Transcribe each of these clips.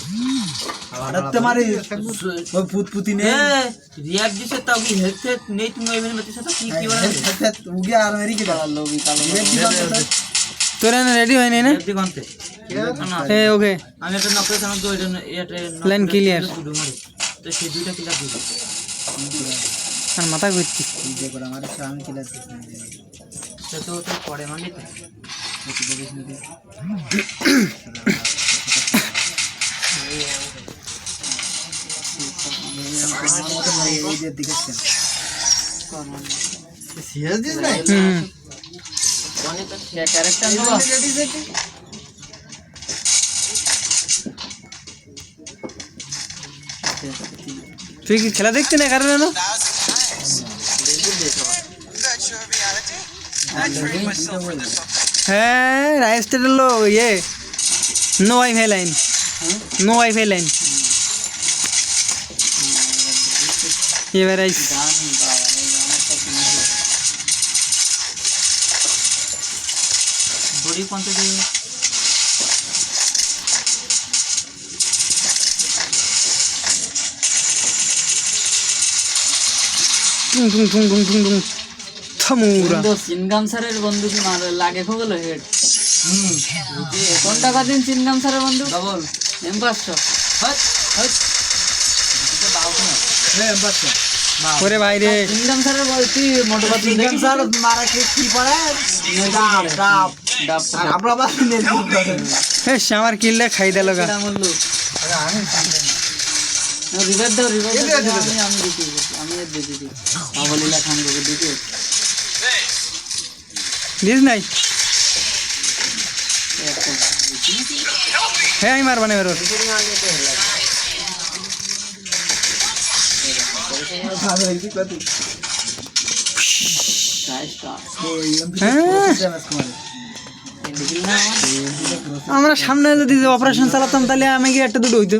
अरे तुम्हारे पुतपुती ने रियाज जी से तभी हेल्थ नहीं तुम इवन मत से की की वाला हेल्थ हो गया यार मेरी के डाल लो भी कालो तो रहने रेडी होए नहीं ना? रेडी कौन थे? ए ओके আমি একটা নকল সামন তো এটা এটা প্ল্যান ক্লিয়ার তো সেই দুইটা কিলা দিব আর মাথা ঘুরছি যে করে আমার স্বামী কিলা দিছ না তো তো পড়ে মানে তো তুই কি খেলা দেখতে না কারণ হ্যাঁ রাইস্টের হলো ইয়ে no WiFi line. No WiFi line এবার আইস বডি কোয়ান্টিটি টুং টুং টুং টুং টুং টুং থামুরা বন্ধু চিনগাম স্যারের বন্ধু কি মার লাগে খোগল হেড কোন টাকা দিন স্যারের বন্ধু ডবল এম পাঁচশো ওরে ভাই রে চিনগাম স্যারের বল তুই মোটর বাদ স্যার মারা কে কি পড়ে ডাব ডাব ডাব আমরা বাস নেই হে খাই দিল দিস নাই হ্যাঁ আমি মারবানে। গাইসটা হ্যাঁ আমরা সামনে যদি অপারেশন চালাতাম, তাহলে আমি কি একটা দুটো হইতো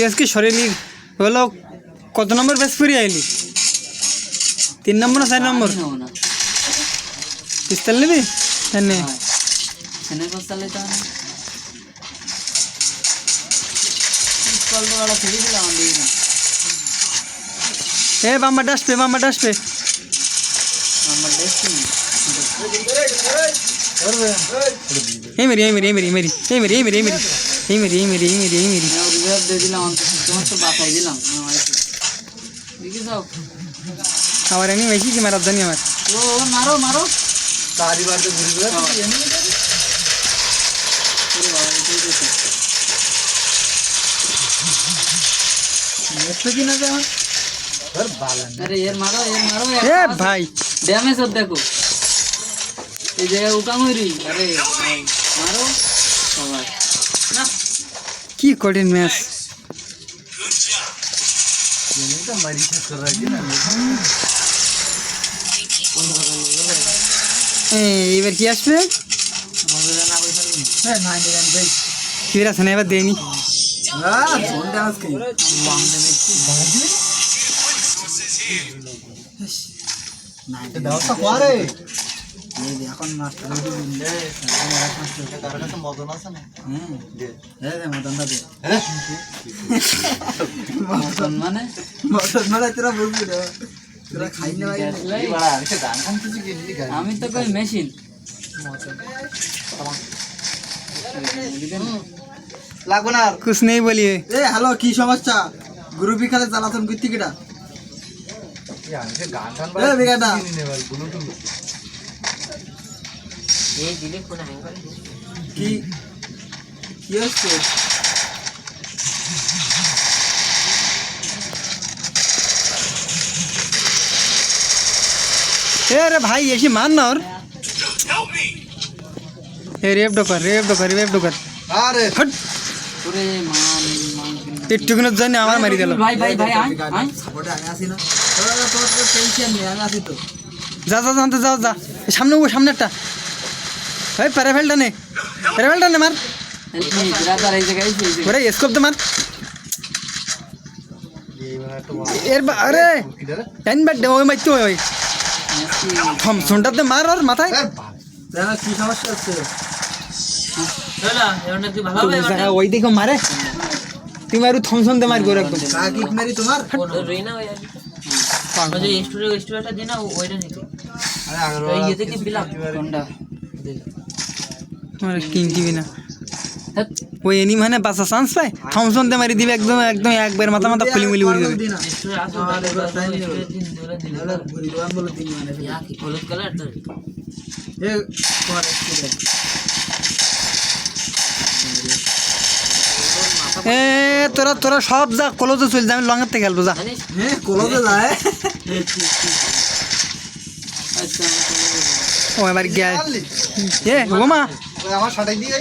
সিরাজকে সরিয়ে নিয়ে হলো কত নম্বর বেশ ফুরিয়ে আইলি? তিন নম্বর না চার নম্বর? পিস্তল নিবি? হ্যাঁ, এ বাম্বা ডাসবে বাম্বা ডাসবে। এই মেরি এই মেরি এই মেরি এই মেরি এই মেরি এই মেরি এই মেরি। এই মেরি এই মেরি এই মেরি এই মেরি রিজার্ভ দিয়ে দিলাম তোমার তো বাঁচাই দিলাম দেখি যাও আমার এমনি বেশি কি মারার জানি আমার ও মারো মারো তারই বাড়িতে ঘুরে ঘুরে ভাই ড্যামেজ দেখো এই জায়গায় উকামুরি আরে মারো সবাই কি কঠিন ম্যাচ এবার কি আসবে? ফিরে আসে না এবার দেয়নি। দাও তো এখন মাস্টার মদন আছে না হুম হ্যাঁ দে মদনটা দে মতন মানে মদন মানে তোরা বুঝবি না তোরা খাই না আমি তো কই মেশিন লাগবে না কুছ নেই বলি এ হ্যালো কি সমস্যা গ্রুপি খেলে চালাতাম কীর্তি কিটা এই দিলে কোন অ্যাঙ্গেল কি? কি হচ্ছে? হে भाई ऐसी मान ना और ये रेप डोकर रेप डोकर रेप डोकर अरे हट अरे मान मान একটুখানির জন্য আমার মারি দিল। ভাই ভাই ভাই আই আই সাপোর্টে আমি আসি না। তোর তোর টেনশন নেই আমি আসি তো। যা যা যা যা যা। সামনে ও সামনেরটা। ভাই পেরে ফেলটা নে। পেরে ফেলটা নে মার। ওরে স্কোপ তো মার। এর আরে টাইম বাট ওই মারতে হয় ওই থমসনটাতে মার ওর মাথায়। ওই দেখো মারে তুমি আর থমসন দে মার গোরা একদম। না কিক স্টোরি স্টোরিটা দিনা ওইটা নিতে। আরে আগর ওই ইয়েতে কি বিলাপ কোনটা? আমার কিনতিবি না। ওই এনি মানে বাসা চান্স পায়? থমসন দে মারি দিবে একদম একদম একবার মাথা মাথা খুলি মুলি উড়ে যাবে। তো এ তোরা তোরা সব যা কলেজে চল যা আমি লঙ্গের থেকে খেলব যা। হ্যাঁ যায় আচ্ছা তো ও এবার গিয়া এ ওমা আমার সাটাই দিয়ে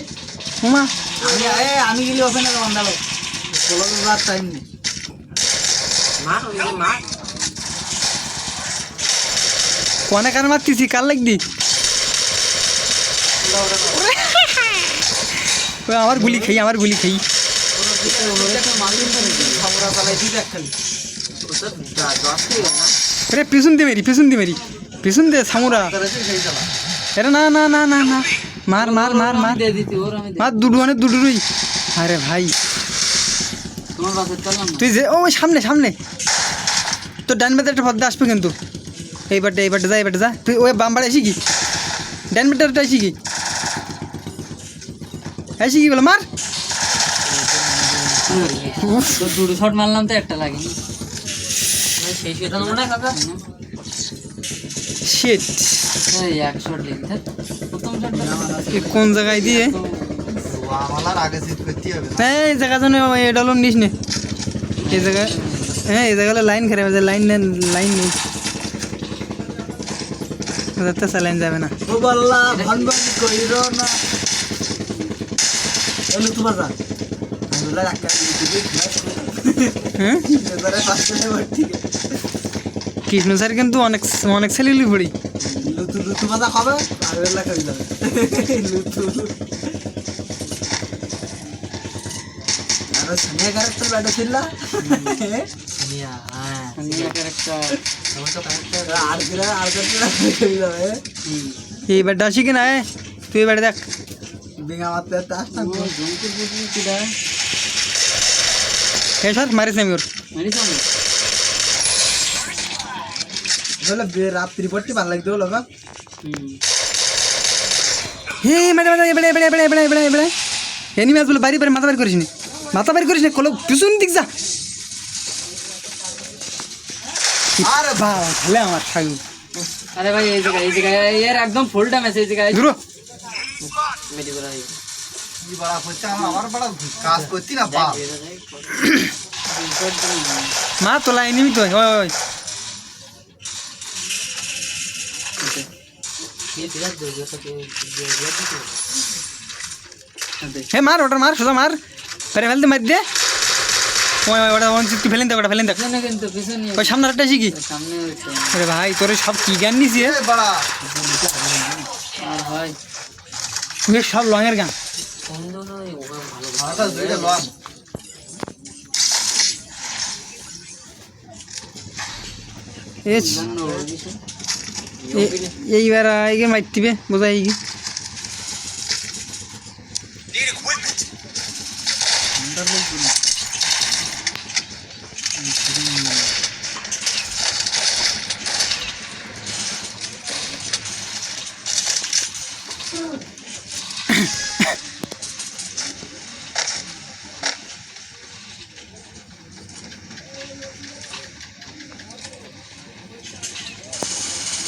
ওমা আমি এ আমি গেলি ওখানে যাওয়ার টাইম নেই। মার ওই যে মার কোনে কার মারতিছি কার লাগদি আমার গুলি খাই আমার গুলি খাই। আরে পিছন দিয়ে মেরি পিছন দিয়ে মেরি পিছন দিয়ে সামুরা। আরে না না না না না। মার মার মার মার। দিয়ে দিতি ওর আমি মার দুডু মানে দুডুরুই আরে ভাই। তোমার বাসে চললাম তুই যে ও সামনে সামনে। তোর ডান বেতে একটা পদ্মা আসবে কিন্তু। এইবারটা এইবারটা যা এইবারটা যা। তুই ওই বাম বাড়ি কি? ডান বেটারটা আসি কি? আসি কি বলে মার। দুটো শট মারলাম তো একটা লাগেনি। সেই সেটা মনে হয় কাকা। এক শট লেগে কোন জায়গায় দিয়ে? হ্যাঁ এই জায়গা জন্য এটা হলো নিস নে। এই জায়গায় হ্যাঁ এই জায়গায় লাইন খারাপ আছে লাইন লাইন নেই। যাতে স্যালাইন যাবে না। হ্যাঁ এবারে পাঁচটা এবার ঠিক কৃষ্ণ স্যার কিন্তু অনেক অনেক ছেলে পড়ি লুতু লুতু মাজা খাবে আর বেলা খাবি যাবে লুতু আর সানিয়া ক্যারেক্টার ব্যাটা ছিল মিয়া হ্যাঁ আমি একের একটা আমার তো কানেক্টর আর কিরা আর কিরা খাবি যাবে হুম, এই বাড়িটা আসি কি না এ? তুই এই বাড়ি দেখ বিঙা মারতে একটা আসতাম ও জঙ্কুর বুঝলি কিডা হ্যাঁ স্যার মারিস আমি ওর মারিস আমি বলে বে- রাত্রি পড়তে ভালো লাগতো হলো বা হে মাঝে মাঝে এবারে এবারে এবারে এবারে এবারে এবারে এনি বাড়ি বাড়ি মাথা বাড়ি করিস নি। মাথা বাড়ি করিস না কলো পিছন দিক যা। আরে বাবা খেলে আমার আরে ভাই এই জায়গায় এই জায়গায় এর একদম ফুল ড্যামেজ এই জায়গায়। দূর মেডি করা হয়েছে কি বড়া হচ্ছে আমার আমার বড় কাজ করতি না পা মা তোলা এনিমি তো ওই ওই। হে, মার ওটা মার, সোজা মার। পেরে ফেলতে মার দে। ওটা ওই ফেলেন দেখ ওটা ফেলেন দেখ ওই সামনে একটা হচ্ছে আরে ভাই, তোর সব কি গান নিছি তুই সব লঙের গান এ জানো আগে বিষয়? এ- এইবার আইগে মাইতিবে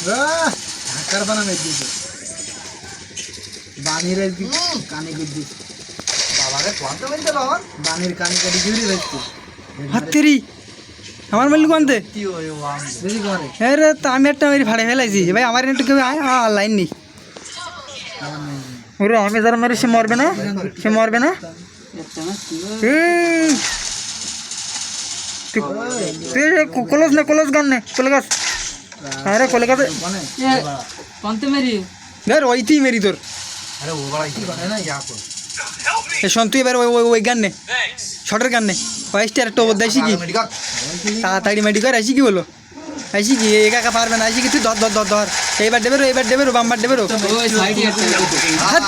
ঢাকার বানা মেয়ে দিয়েছে বানির কানে গুদ্দি বাবারে কোয়ান্তে বলতে বাবা। বানির কানে কাটি জুড়ি রাখছি হাতেরি আমার মালিক কোনতে কি বুঝি করে। আরে তো আমি একটা মেরি ফাড়ে ফেলাইছি। ভাই আমার একটু কেউ আয় আ লাইন নেই। ওরে আমি যারা মেরে সে মরবে না? সে মরবে না? তুই কলস না কলস গান নে কলে গাছ। আরে কলে গাছ। এ, কন্তে মেরি। ধর ওইতেই মেরি তোর। আরে ও বড়া কি করে না ইয়া কর এ শোন তুই এবার ওই ওই- ওই গান নে। শর্টের গান নে। ওয়াইস্টার একটা ওপর দেয় কি? মেডিকেল তাড়াতাড়ি মেডি করে আসি কি বলো? আসি কি? একা একা পারবে না আসি কি তুই ধর ধর ধর ধর। এইবার দেবে রো এইবার দেবে রো বাম্বার দেবে রো। ওই সাইডে একটা হাত।